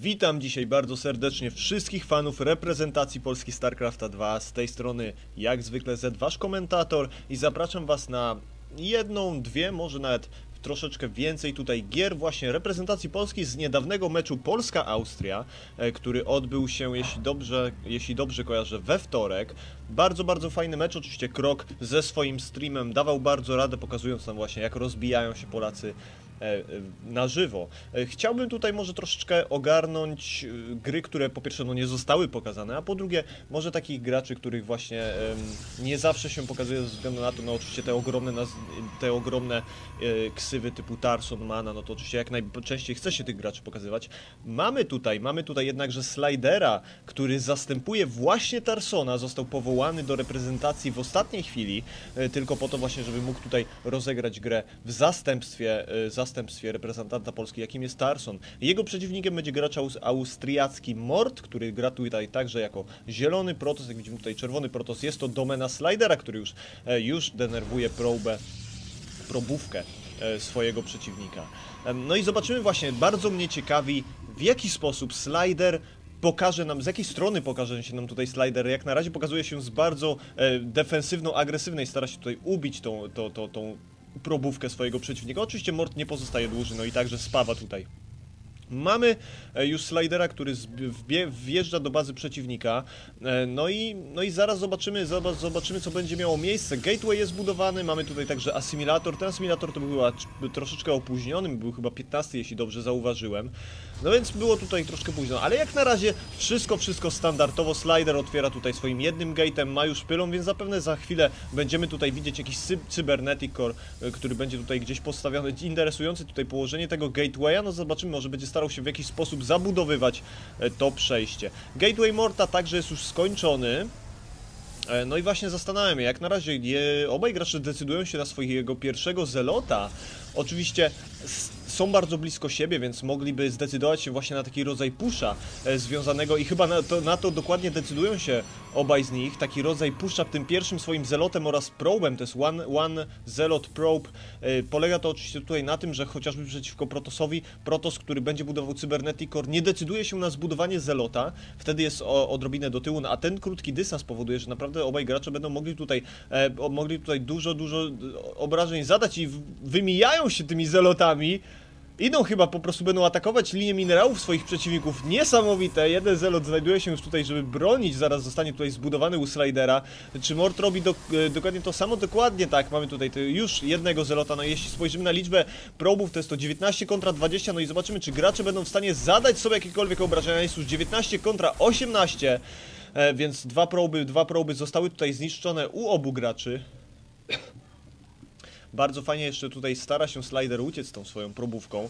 Witam dzisiaj bardzo serdecznie wszystkich fanów reprezentacji Polski StarCrafta 2. Z tej strony jak zwykle Z, wasz komentator i zapraszam was na jedną, dwie, może nawet troszeczkę więcej tutaj gier właśnie reprezentacji Polski z niedawnego meczu Polska-Austria, e, który odbył się, jeśli dobrze, jeśli dobrze kojarzę, we wtorek. Bardzo, bardzo fajny mecz, oczywiście Krok ze swoim streamem dawał bardzo radę, pokazując nam właśnie jak rozbijają się Polacy na żywo. E, Chciałbym tutaj może troszeczkę ogarnąć e, gry, które po pierwsze no nie zostały pokazane, a po drugie może takich graczy, których właśnie nie zawsze się pokazuje ze względu na to, no oczywiście te ogromne, te ogromne e, ksywy typu Tarson, Mana, no to oczywiście jak najczęściej chce się tych graczy pokazywać. Mamy tutaj, mamy tutaj jednakże Slidera, który zastępuje właśnie Tarsona, został powołany do reprezentacji w ostatniej chwili, e, tylko po to właśnie, żeby mógł tutaj rozegrać grę w zastępstwie, e, zastępstwie reprezentanta Polski, jakim jest Tarson. Jego przeciwnikiem będzie gracz aus- austriacki Mort, który gra tutaj także jako zielony Protoss, jak widzimy tutaj czerwony Protoss. Jest to domena Slidera, który już, e, już denerwuje probę probówkę e, swojego przeciwnika. Em, No i zobaczymy właśnie, bardzo mnie ciekawi, w jaki sposób slider pokaże nam, z jakiej strony pokaże się nam tutaj slider. Jak na razie pokazuje się z bardzo e, defensywno-agresywnej, stara się tutaj ubić tą, tą, tą probówkę swojego przeciwnika. Oczywiście Mort nie pozostaje dłuży, no i także spawa tutaj. Mamy e, już slidera, który wjeżdża do bazy przeciwnika. E, No i, no i zaraz zobaczymy, zoba- zobaczymy, co będzie miało miejsce. Gateway jest budowany, mamy tutaj także asymilator. Ten asymilator to był troszeczkę opóźniony, był chyba 15, jeśli dobrze zauważyłem. No więc było tutaj troszkę późno, ale jak na razie wszystko, wszystko standardowo. Slider otwiera tutaj swoim jednym gate'em, ma już pylon, więc zapewne za chwilę będziemy tutaj widzieć jakiś cy Cybernetic Core, e, który będzie tutaj gdzieś postawiony. Interesujące tutaj położenie tego gatewaya, no zobaczymy, może będzie starał się w jakiś sposób zabudowywać e, to przejście. Gateway Morta także jest już skończony. E, No i właśnie zastanawiam się, jak na razie je, obaj gracze decydują się na swojego pierwszego zelota. Oczywiście są bardzo blisko siebie, więc mogliby zdecydować się właśnie na taki rodzaj pusza e, związanego i chyba na to, na to dokładnie decydują się obaj z nich. Taki rodzaj pusza tym pierwszym swoim zelotem oraz probem, to jest One, one Zelot Probe. E, Polega to oczywiście tutaj na tym, że chociażby przeciwko Protosowi, Protos, który będzie budował Cybernetic Core, nie decyduje się na zbudowanie zelota, wtedy jest o, odrobinę do tyłu, no, a ten krótki dystans powoduje, że naprawdę obaj gracze będą mogli tutaj, e, mogli tutaj dużo, dużo e, obrażeń zadać i wymijają się tymi zelotami. Idą chyba, po prostu będą atakować linię minerałów swoich przeciwników. Niesamowite. Jeden zelot znajduje się już tutaj, żeby bronić. Zaraz zostanie tutaj zbudowany u Slidera. Czy Mort robi do, e, dokładnie to samo? Dokładnie tak. Mamy tutaj już jednego zelota. No jeśli spojrzymy na liczbę probów, to jest to 19 kontra 20. No i zobaczymy, czy gracze będą w stanie zadać sobie jakiekolwiek obrażenia. Jest już 19 kontra 18. E, więc dwa proby, dwa proby zostały tutaj zniszczone u obu graczy. Bardzo fajnie jeszcze tutaj stara się Slider uciec tą swoją probówką.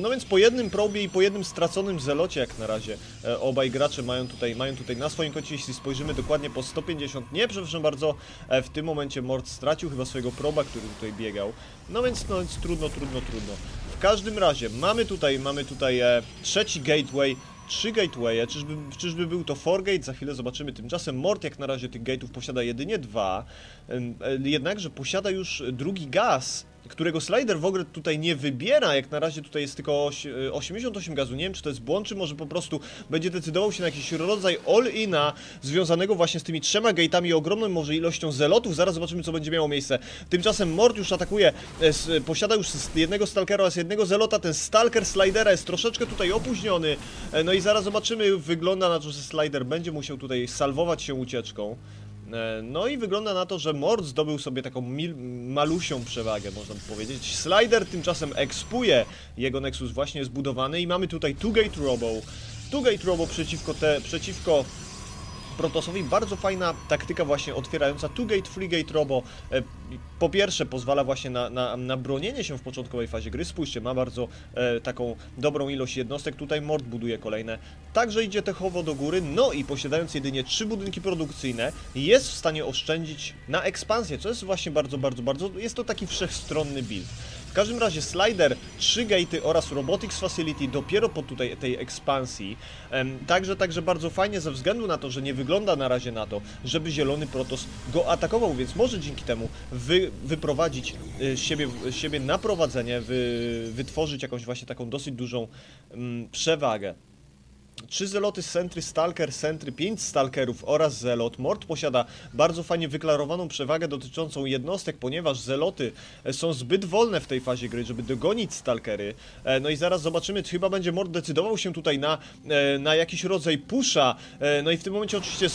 No więc po jednym probie i po jednym straconym zelocie jak na razie e, obaj gracze mają tutaj, mają tutaj na swoim koncie, jeśli spojrzymy dokładnie po 150. Nie, przepraszam bardzo, e, w tym momencie Mort stracił chyba swojego proba, który tutaj biegał. No więc, no więc trudno, trudno, trudno. W każdym razie mamy tutaj, mamy tutaj e, trzeci gateway, trzy gatewaye, czyżby, czyżby był to Forgate? Za chwilę zobaczymy. Tymczasem Mort jak na razie tych gateów posiada jedynie dwa, e, jednakże posiada już drugi gaz, którego slider w ogóle tutaj nie wybiera. Jak na razie tutaj jest tylko oś, e, 88 gazu. Nie wiem, czy to jest błąd, czy może po prostu będzie decydował się na jakiś rodzaj all-ina związanego właśnie z tymi trzema gate'ami ogromną może ilością zelotów. Zaraz zobaczymy, co będzie miało miejsce. Tymczasem Mort już atakuje, e, s- posiada już jednego stalkera oraz jednego zelota. Ten stalker slidera jest troszeczkę tutaj opóźniony. E, No i zaraz zobaczymy, wygląda na to, że slider będzie musiał tutaj salwować się ucieczką. E, No i wygląda na to, że Mord zdobył sobie taką malusią przewagę, można by powiedzieć. Slider tymczasem ekspuje, jego Nexus właśnie jest budowany i mamy tutaj Two-Gate Robo. Two-Gate Robo przeciwko, te, przeciwko Protosowi bardzo fajna taktyka właśnie otwierająca two-gate, free-gate robo. E, Po pierwsze pozwala właśnie na, na, na bronienie się w początkowej fazie gry. Spójrzcie, ma bardzo e, taką dobrą ilość jednostek. Tutaj Mord buduje kolejne. Także idzie techowo do góry. No i posiadając jedynie trzy budynki produkcyjne jest w stanie oszczędzić na ekspansję, co jest właśnie bardzo, bardzo, bardzo... Jest to taki wszechstronny build. W każdym razie slider, 3 gate'y oraz robotics facility dopiero po tutaj tej ekspansji. Także, także bardzo fajnie ze względu na to, że nie wygląda na razie na to, żeby zielony Protoss go atakował, więc może dzięki temu wy, wyprowadzić y, siebie, siebie na prowadzenie, wy, wytworzyć jakąś właśnie taką dosyć dużą mm, przewagę. Trzy zeloty, sentry, stalker, sentry, pięć stalkerów oraz zelot. Mord posiada bardzo fajnie wyklarowaną przewagę dotyczącą jednostek, ponieważ zeloty e, są zbyt wolne w tej fazie gry, żeby dogonić stalkery. E, No i zaraz zobaczymy, czy chyba będzie Mord decydował się tutaj na, e, na jakiś rodzaj pusza. No i w tym momencie oczywiście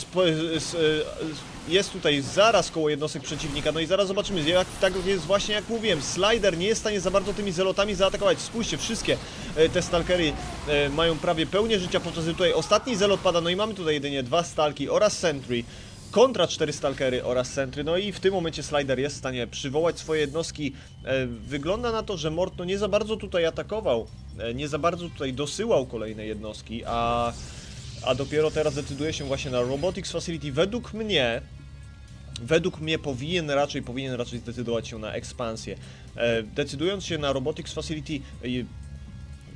jest tutaj zaraz koło jednostek przeciwnika. No i zaraz zobaczymy, jak tak jest właśnie jak mówiłem. Slider nie jest w stanie za bardzo tymi zelotami zaatakować. Spójrzcie, wszystkie te stalkery mają prawie pełnię życia, podczas gdy tutaj ostatni zelot pada. No i mamy tutaj jedynie dwa stalki oraz sentry kontra cztery stalkery oraz sentry. No i w tym momencie Slider jest w stanie przywołać swoje jednostki. E, wygląda na to, że Mort no nie za bardzo tutaj atakował, e, nie za bardzo tutaj dosyłał kolejne jednostki, a, a dopiero teraz decyduje się właśnie na Robotics Facility. Według mnie, według mnie powinien raczej, powinien raczej zdecydować się na ekspansję. E, decydując się na Robotics Facility,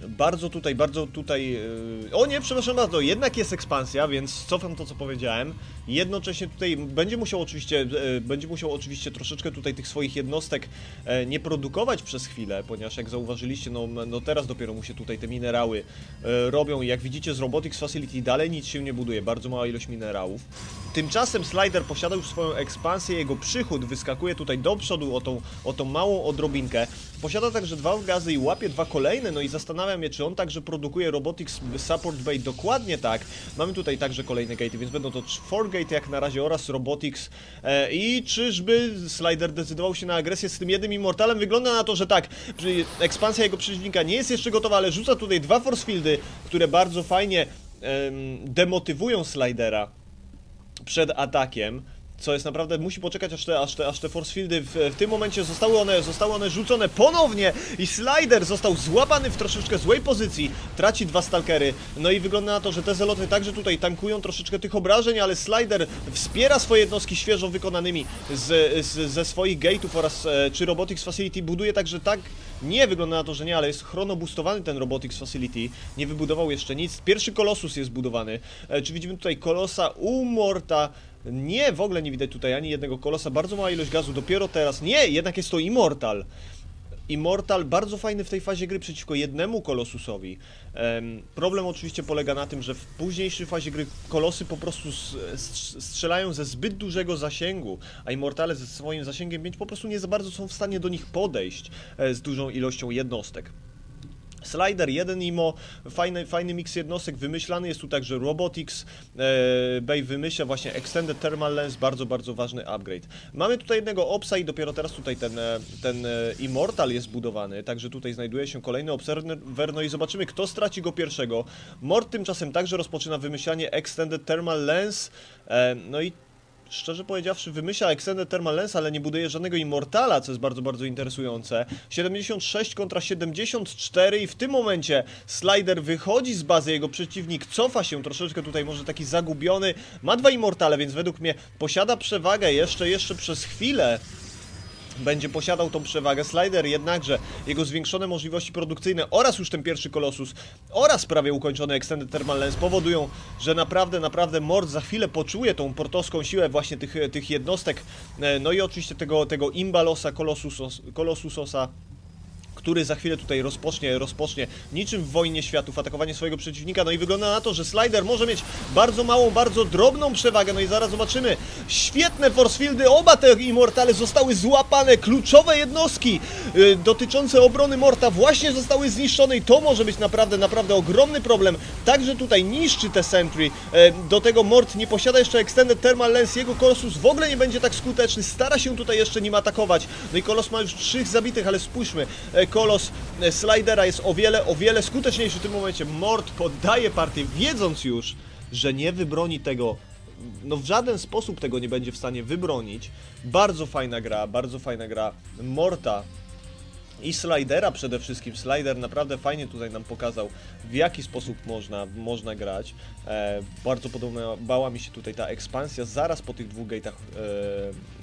bardzo tutaj, bardzo tutaj. Yy... O nie, przepraszam bardzo, jednak jest ekspansja, więc cofam to, co powiedziałem. Jednocześnie tutaj będzie musiał oczywiście, e, będzie musiał oczywiście troszeczkę tutaj tych swoich jednostek e, nie produkować przez chwilę, ponieważ jak zauważyliście, no, no teraz dopiero mu się tutaj te minerały e, robią. Jak widzicie z Robotics Facility dalej nic się nie buduje, bardzo mała ilość minerałów. Tymczasem Slider posiada już swoją ekspansję, jego przychód wyskakuje tutaj do przodu o tą, o tą małą odrobinkę. Posiada także dwa gazy i łapie dwa kolejne, no i zastanawiam się, czy on także produkuje Robotics Support Bay dokładnie tak. Mamy tutaj także kolejne gate'y, więc będą to 4 gate jak na razie oraz Robotics. E, I czyżby Slider decydował się na agresję z tym jednym Immortalem? Wygląda na to, że tak. Ekspansja jego przeciwnika nie jest jeszcze gotowa, ale rzuca tutaj dwa force fieldy, które bardzo fajnie em, demotywują Slidera przed atakiem. Co jest naprawdę, musi poczekać aż te, aż te, aż te force fieldy w, w tym momencie zostały one, zostały one rzucone ponownie i Slider został złapany w troszeczkę złej pozycji, traci dwa stalkery, no i wygląda na to, że te zeloty także tutaj tankują troszeczkę tych obrażeń, ale Slider wspiera swoje jednostki świeżo wykonanymi z, z, ze swoich gate'ów oraz e, czy Robotics Facility buduje także tak, nie wygląda na to, że nie, ale jest chronoboostowany ten Robotics Facility, nie wybudował jeszcze nic, pierwszy Kolosus jest budowany, e, czy widzimy tutaj Kolosa u Morta, nie, w ogóle nie widać tutaj ani jednego kolosa, bardzo mała ilość gazu, dopiero teraz. Nie, jednak jest to Immortal. Immortal bardzo fajny w tej fazie gry przeciwko jednemu kolosusowi. Em, problem oczywiście polega na tym, że w późniejszej fazie gry kolosy po prostu strzelają ze zbyt dużego zasięgu, a Immortale ze swoim zasięgiem 5 po prostu nie za bardzo są w stanie do nich podejść e, z dużą ilością jednostek. Slider 1 IMO, fajny, fajny miks jednostek, wymyślany. Jest tu także Robotics, e, Bay wymyśla właśnie Extended Thermal Lens, bardzo, bardzo ważny upgrade. Mamy tutaj jednego Opsa i dopiero teraz tutaj ten, e, ten e, Immortal jest budowany, także tutaj znajduje się kolejny Observer, no i zobaczymy kto straci go pierwszego. Mort tymczasem także rozpoczyna wymyślanie Extended Thermal Lens, e, no i Szczerze powiedziawszy, wymyśla Extended Thermal Lens, ale nie buduje żadnego Immortala, co jest bardzo, bardzo interesujące. 76 kontra 74 i w tym momencie Slider wychodzi z bazy, jego przeciwnik cofa się troszeczkę tutaj, może taki zagubiony. Ma dwa Immortale, więc według mnie posiada przewagę jeszcze, jeszcze przez chwilę będzie posiadał tą przewagę. Slider jednakże, jego zwiększone możliwości produkcyjne oraz już ten pierwszy Kolosus oraz prawie ukończony Extended Thermal Lens powodują, że naprawdę, naprawdę Mord za chwilę poczuje tą portowską siłę właśnie tych, tych jednostek. E, No i oczywiście tego, tego Imbalosa, Kolosusos, Kolosusosa który za chwilę tutaj rozpocznie, rozpocznie niczym w wojnie światów atakowanie swojego przeciwnika. No i wygląda na to, że Slider może mieć bardzo małą, bardzo drobną przewagę. No i zaraz zobaczymy. Świetne force fieldy, oba te Immortale zostały złapane. Kluczowe jednostki y, dotyczące obrony Morta właśnie zostały zniszczone i to może być naprawdę, naprawdę ogromny problem. Także tutaj niszczy te Sentry. E, Do tego Mort nie posiada jeszcze Extended Thermal Lens. Jego Kolosus w ogóle nie będzie tak skuteczny. Stara się tutaj jeszcze nim atakować. No i Kolos ma już trzech zabitych, ale spójrzmy. E, Kolos e, Slidera jest o wiele, o wiele skuteczniejszy w tym momencie. Mort poddaje partię, wiedząc już, że nie wybroni tego no w żaden sposób tego nie będzie w stanie wybronić. Bardzo fajna gra, bardzo fajna gra Morta i Slidera przede wszystkim. Slider naprawdę fajnie tutaj nam pokazał, w jaki sposób można, można grać. E, bardzo podobała mi się tutaj ta ekspansja zaraz po tych dwóch gate'ach e,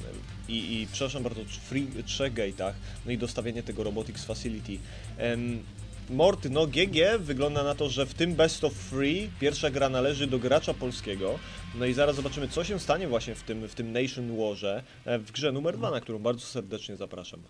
i, i przepraszam bardzo, free, trzech gate'ach, no i dostawienie tego Robotics Facility. Em, Morty, no GG wygląda na to, że w tym Best of Free pierwsza gra należy do gracza polskiego. No i zaraz zobaczymy, co się stanie właśnie w tym, w tym Nation Warze, e, w grze numer 2, na którą bardzo serdecznie zapraszam.